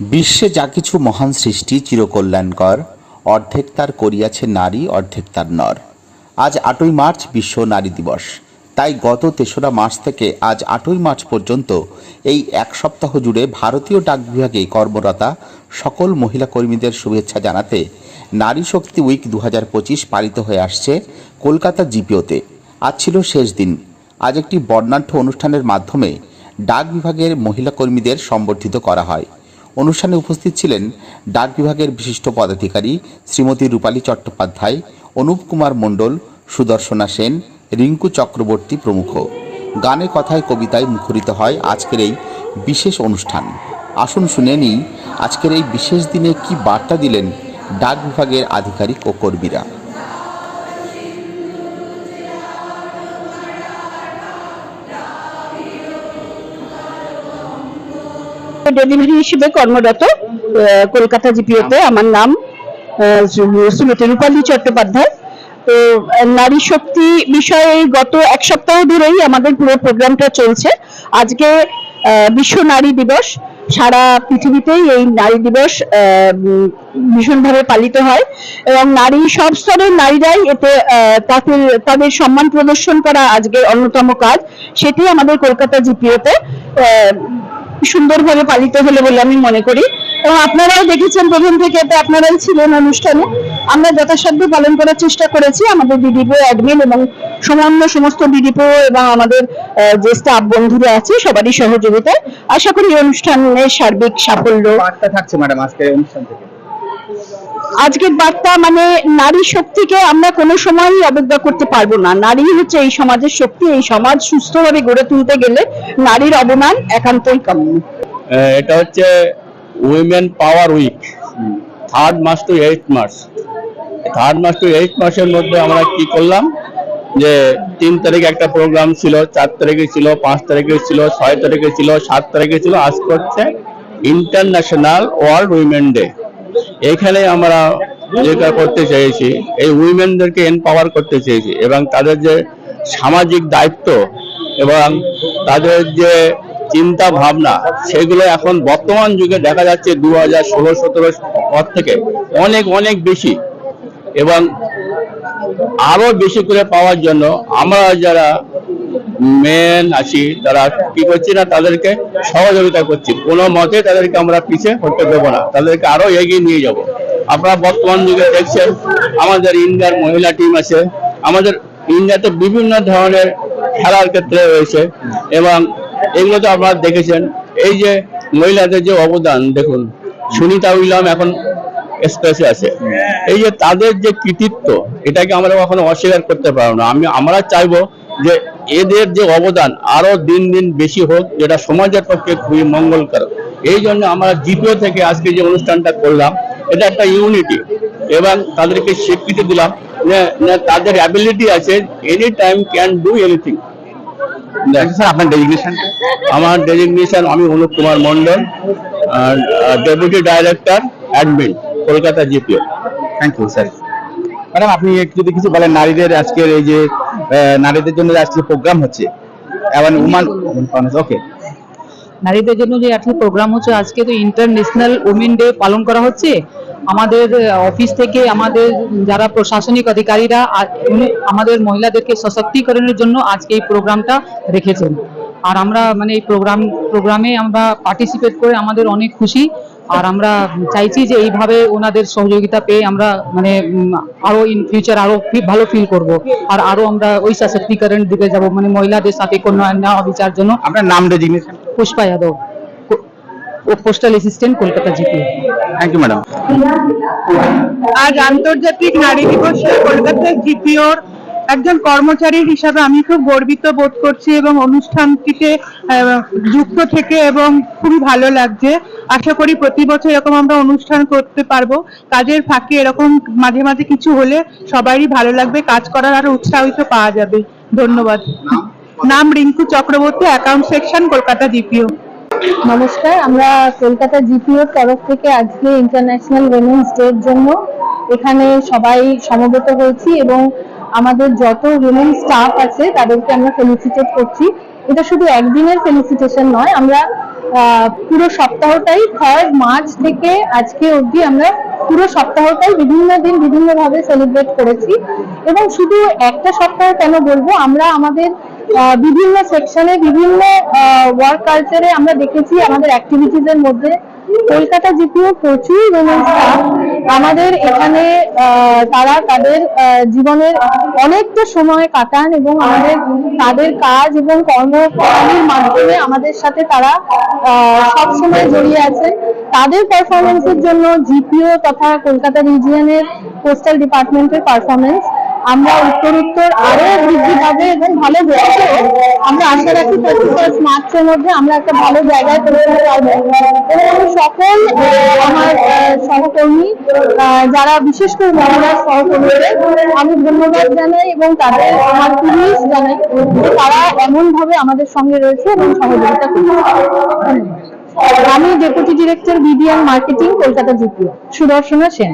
বিশ্বে যা কিছু মহান সৃষ্টি চিরকল্যাণকর, অর্ধেক তার করিয়াছে নারী, অর্ধেক তার নর। আজ আটই মার্চ বিশ্ব নারী দিবস। তাই গত তেসরা মার্চ থেকে আজ আটই মার্চ পর্যন্ত এই এক সপ্তাহ জুড়ে ভারতীয় ডাক বিভাগে কর্মরতা সকল মহিলা কর্মীদের শুভেচ্ছা জানাতে নারী শক্তি উইক দু হাজার পঁচিশ পালিত হয়ে আসছে কলকাতা জিপিওতে। আজ ছিল শেষ দিন। আজ একটি বর্ণাঢ্য অনুষ্ঠানের মাধ্যমে ডাক বিভাগের মহিলা কর্মীদের সম্বর্ধিত করা হয়। অনুষ্ঠানে উপস্থিত ছিলেন ডাক বিভাগের বিশিষ্ট পদাধিকারী শ্রীমতী রূপালী চট্টোপাধ্যায়, অনুপ কুমার মণ্ডল, সুদর্শনা সেন, রিঙ্কু চক্রবর্তী প্রমুখ। গানে কথায় কবিতায় মুখরিত হয় আজকের এই বিশেষ অনুষ্ঠান। আসুন শুনে নিই আজকের এই বিশেষ দিনে কি বার্তা দিলেন ডাক বিভাগের আধিকারিক ও কর্মীরা। ডেলিভারি হিসেবে কর্মরত কলকাতা জিপিওতে আমার নাম শ্রীমতী রূপালী চট্টোপাধ্যায়। তো, নারী শক্তি বিষয়ে গত এক সপ্তাহ ধরেই আমাদের পুরো প্রোগ্রামটা চলছে। আজকে বিশ্ব নারী দিবস। সারা পৃথিবীতেই এই নারী দিবস ভীষণভাবে পালিত হয় এবং নারী, সব স্তরের নারীরাই এতে তাদের তাদের সম্মান প্রদর্শন করা আজকের অন্যতম কাজ। সেটি আমাদের কলকাতা জিপিওতে সুন্দরভাবে পালিত হলো বলে আমি মনে করি। এবং আপনারাও দেখেছেন প্রথম থেকে এতে আপনারাই ছিলেন অনুষ্ঠানে। আমরা যথাসাধ্য পালন করার চেষ্টা করেছি। আমাদের ডিডিপো অ্যাডমিন এবং সমান্য সমস্ত ডিডিপো এবং আমাদের যে স্টাফ বন্ধুরা আছে, সবারই সহযোগিতায়। আশা করি অনুষ্ঠানের সার্বিক সাফল্য থাকছে ম্যাডাম আজকে অনুষ্ঠান থেকে। আজকের বার্তা মানে নারী শক্তিকে আমরা কোনো সময়ই অবজ্ঞা করতে পারব না। নারী হচ্ছে এই সমাজের শক্তি, এই সমাজ সুস্থভাবে গড়ে তুলতে গেলে নারীর অবদান একান্তই কাম্য এটা হচ্ছে উইমেন পাওয়ার উইক থার্ড মাস টু এইট মাস। থার্ড মাস টু এইট মাসের মধ্যে আমরা কি করলাম যে, তিন তারিখে একটা প্রোগ্রাম ছিল, চার তারিখে ছিল, পাঁচ তারিখে ছিল, ছয় তারিখে ছিল, সাত তারিখে ছিল। আজ করছে ইন্টারন্যাশনাল ওয়ার্ল্ড উইমেন ডে এখানে আমরা যেটা করতে চেয়েছি, এই উইমেনদেরকে এনপাওয়ার করতে চেয়েছি এবং তাদের যে সামাজিক দায়িত্ব এবং তাদের যে চিন্তা ভাবনা, সেগুলো এখন বর্তমান যুগে দেখা যাচ্ছে দু হাজার ষোলো, সতেরো পর থেকে অনেক অনেক বেশি এবং আরও বেশি করে পাওয়ার জন্য আমরা যারা মেন আছি। তারা কি করছি না, তাদেরকে সহযোগিতা করছি। কোনো মতে তাদেরকে আমরা পিছিয়ে হতে দেবো না। তাদেরকে আরও এগিয়ে নিয়ে যাব। আপনারা বর্তমান যুগে দেখছেন, আমাদের ইন্ডিয়ার মহিলা টিম আছে। আমাদের ইন্ডিয়াতে বিভিন্ন ধরনের খেলার ক্ষেত্রে রয়েছে। এবং এগুলো তো আপনারা দেখেছেন। এই যে মহিলাদের যে অবদান, দেখুন, সুনিতা উইলাম এখন স্পেসে আছে। এই যে তাদের যে কৃতিত্ব, এটাকে আমরা কখনো অস্বীকার করতে পারব না। আমি, আমরা চাইব যে এদের যে অবদান আরও দিন দিন বেশি হোক যেটা সমাজের পক্ষে খুবই মঙ্গলকর। এই জন্য আমরা জিপিও থেকে আজকে যে অনুষ্ঠানটা করলাম এটা একটা ইউনিটি এবং তাদেরকে স্বীকৃতি দিলাম তাদের অ্যাবিলিটি আছে any time can do anything sir আপনার ডেজিগনেশন আমার ডেজিগনেশন আমি Anup Kumar Mondal deputy director admin Kolkata GPO. Thank you sir madam আপনি একটু যদি কিছু বলেন নারীদের আজকের এই যে নারীদের জন্য আজকে প্রোগ্রাম হচ্ছে এবং উমান ওকে নারীদের জন্য যে আজকে প্রোগ্রাম হচ্ছে, আজকে তো ইন্টারন্যাশনাল উমেন ডে পালন করা হচ্ছে। আমাদের অফিস থেকে আমাদের যারা প্রশাসনিক অধিকারীরা আমাদের মহিলাদেরকে সশক্তিকরণের জন্য আজকে এই প্রোগ্রামটা রেখেছেন। আর আমরা মানে এই প্রোগ্রাম প্রোগ্রামে আমরা পার্টিসিপেট করে আমাদের অনেক খুশি। আর আমরা চাইছি যে এইভাবে ওনাদের সহযোগিতা পেয়ে আমরা মানে আরও ইন ফিউচার আরও ভালো ফিল করব। আর আরও আমরা ওই সশক্তিকরণ দিকে যাব মানে মহিলাদের সাথে কোনো অন্যায় অবিচার জন্য। আপনার নাম designation Pushpa Yadav. Postal assistant Kolkata GPO. Thank you madam আজ আন্তর্জাতিক নারী দিবসে কলকাতা জিপিওর একজন কর্মচারী হিসাবে আমি খুব গর্বিত বোধ করছি এবং অনুষ্ঠানটিতে যুক্ত থেকে এবং খুবই ভালো লাগছে। আশা করি প্রতি বছর এরকম আমরা অনুষ্ঠান করতে পারব। কাজের ফাঁকে এরকম মাঝে মাঝে কিছু হলে সবারই ভালো লাগবে। কাজ করার আরও উৎসাহিত পাওয়া যাবে। ধন্যবাদ। নাম Rinku Chakraborty, account section, Kolkata GPO. নমস্কার, আমরা কলকাতা জিপিওর তরফ থেকে আজকে ইন্টারন্যাশনাল উইমেন্স ডে এর জন্য এখানে সবাই সমবেত হয়েছি এবং আমাদের যত উইমেন স্টাফ আছে, তাদেরকে আমরা ফেলিসিটেট করছি। এটা শুধু একদিনের ফেলিসিটেশন নয়, আমরা পুরো সপ্তাহটাই থার্ড মার্চ থেকে আজকে অবধি আমরা পুরো সপ্তাহটাই বিভিন্ন দিন বিভিন্নভাবে সেলিব্রেট করেছি। এবং শুধু একটা সপ্তাহ কেন বলব, আমরা আমাদের বিভিন্ন সেকশনে বিভিন্ন ওয়ার্ক কালচারে আমরা দেখেছি আমাদের অ্যাক্টিভিটিজ এর মধ্যে কলকাতা জিপিও প্রচুর উইমেন স্টাফ আমাদের এখানে তারা তাদের জীবনের অনেকটা সময় কাটান এবং আমাদের, তাদের কাজ এবং কর্মকর্মীর মাধ্যমে আমাদের সাথে তারা সব সময় জড়িয়ে আছেন। তাদের পারফরমেন্সের জন্য জিপিও তথা কলকাতা রিজিয়নের পোস্টাল ডিপার্টমেন্টের পারফরমেন্স আমরা উত্তর উত্তর আরও বৃদ্ধি পাবে এবং ভালো হয়েছে আমরা আশা রাখি ফার্স্ট মার্চের মধ্যে আমরা একটা ভালো জায়গায় পৌঁছতে পারব। এবং সকল, আমার সহকর্মী যারা বিশেষ করে মহিলা সহকর্মীদের, আমি ধন্যবাদ জানাই এবং তাদের, আমার পুলিশ জানাই তারা এমন ভাবে আমাদের সঙ্গে রয়েছে এবং সহযোগিতা করছে। আমি deputy director BDM marketing Kolkata GPO Sudarshana Sen.